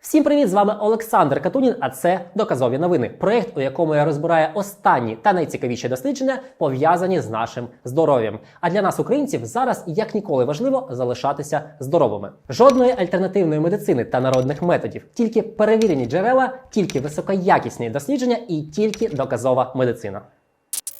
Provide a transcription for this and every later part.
Всім привіт! З вами Олександр Катунін. А це доказові новини. Проєкт, у якому я розбираю останні та найцікавіші дослідження, пов'язані з нашим здоров'ям. А для нас, українців, зараз як ніколи важливо залишатися здоровими. Жодної альтернативної медицини та народних методів, тільки перевірені джерела, тільки високоякісні дослідження і тільки доказова медицина.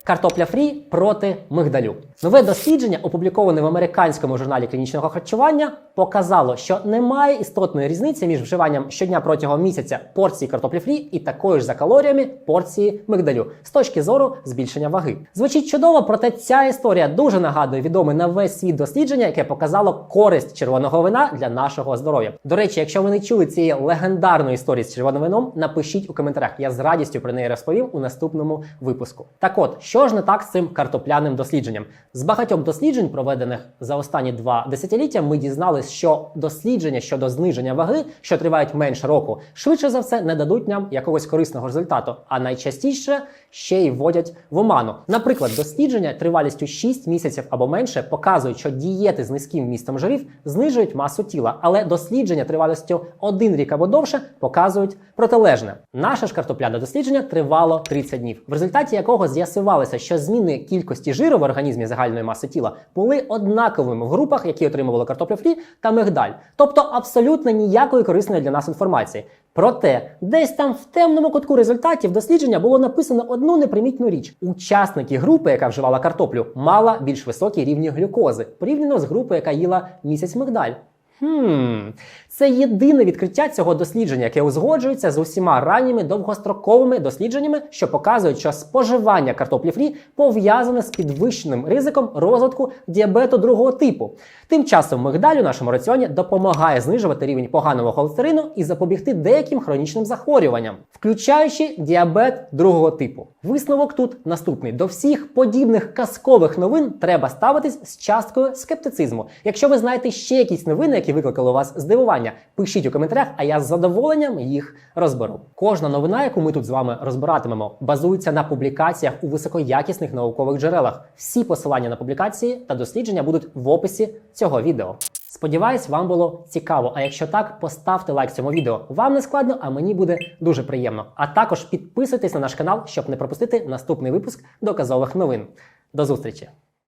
Картопля фрі проти мигдалю. Нове дослідження, опубліковане в американському журналі клінічного харчування, показало, що немає істотної різниці між вживанням щодня протягом місяця порції картоплі фрі і такою ж за калоріями порції мигдалю з точки зору збільшення ваги. Звучить чудово, проте ця історія дуже нагадує відоме на весь світ дослідження, яке показало користь червоного вина для нашого здоров'я. До речі, якщо ви не чули цієї легендарної історії з червоним вином, напишіть у коментарях. Я з радістю про неї розповім у наступному випуску. Так от, що ж не так з цим картопляним дослідженням? З багатьох досліджень, проведених за останні два десятиліття, ми дізналися, що дослідження щодо зниження ваги, що тривають менше року, швидше за все не дадуть нам якогось корисного результату, а найчастіше ще й вводять в оману. Наприклад, дослідження тривалістю 6 місяців або менше показують, що дієти з низьким вмістом жирів знижують масу тіла, але дослідження тривалістю 1 рік або довше показують протилежне. Наше ж картопляне дослідження тривало 30 днів, в результаті якого з'ясувалося, що зміни кількості жиру в організмі загальної маси тіла були однаковими в групах, які отримували картоплю фрі та мигдаль, тобто абсолютно ніякої корисної для нас інформації. Проте, десь там в темному кутку результатів дослідження було написано одну непримітну річ: учасники групи, яка вживала картоплю, мала більш високі рівні глюкози порівняно з групою, яка їла місяць мигдаль. Хм, це єдине відкриття цього дослідження, яке узгоджується з усіма ранніми довгостроковими дослідженнями, що показують, що споживання картоплі фрі пов'язане з підвищеним ризиком розвитку діабету другого типу. Тим часом мигдаль у нашому раціоні допомагає знижувати рівень поганого холестерину і запобігти деяким хронічним захворюванням, включаючи діабет другого типу. Висновок тут наступний: до всіх подібних казкових новин треба ставитись з часткою скептицизму. Якщо ви знаєте ще якісь новини, які викликали у вас здивування, пишіть у коментарях, а я з задоволенням їх розберу. Кожна новина, яку ми тут з вами розбиратимемо, базується на публікаціях у високоякісних наукових джерелах. Всі посилання на публікації та дослідження будуть в описі цього відео. Сподіваюсь, вам було цікаво. А якщо так, поставте лайк цьому відео. Вам не складно, а мені буде дуже приємно. А також підписуйтесь на наш канал, щоб не пропустити наступний випуск доказових новин. До зустрічі!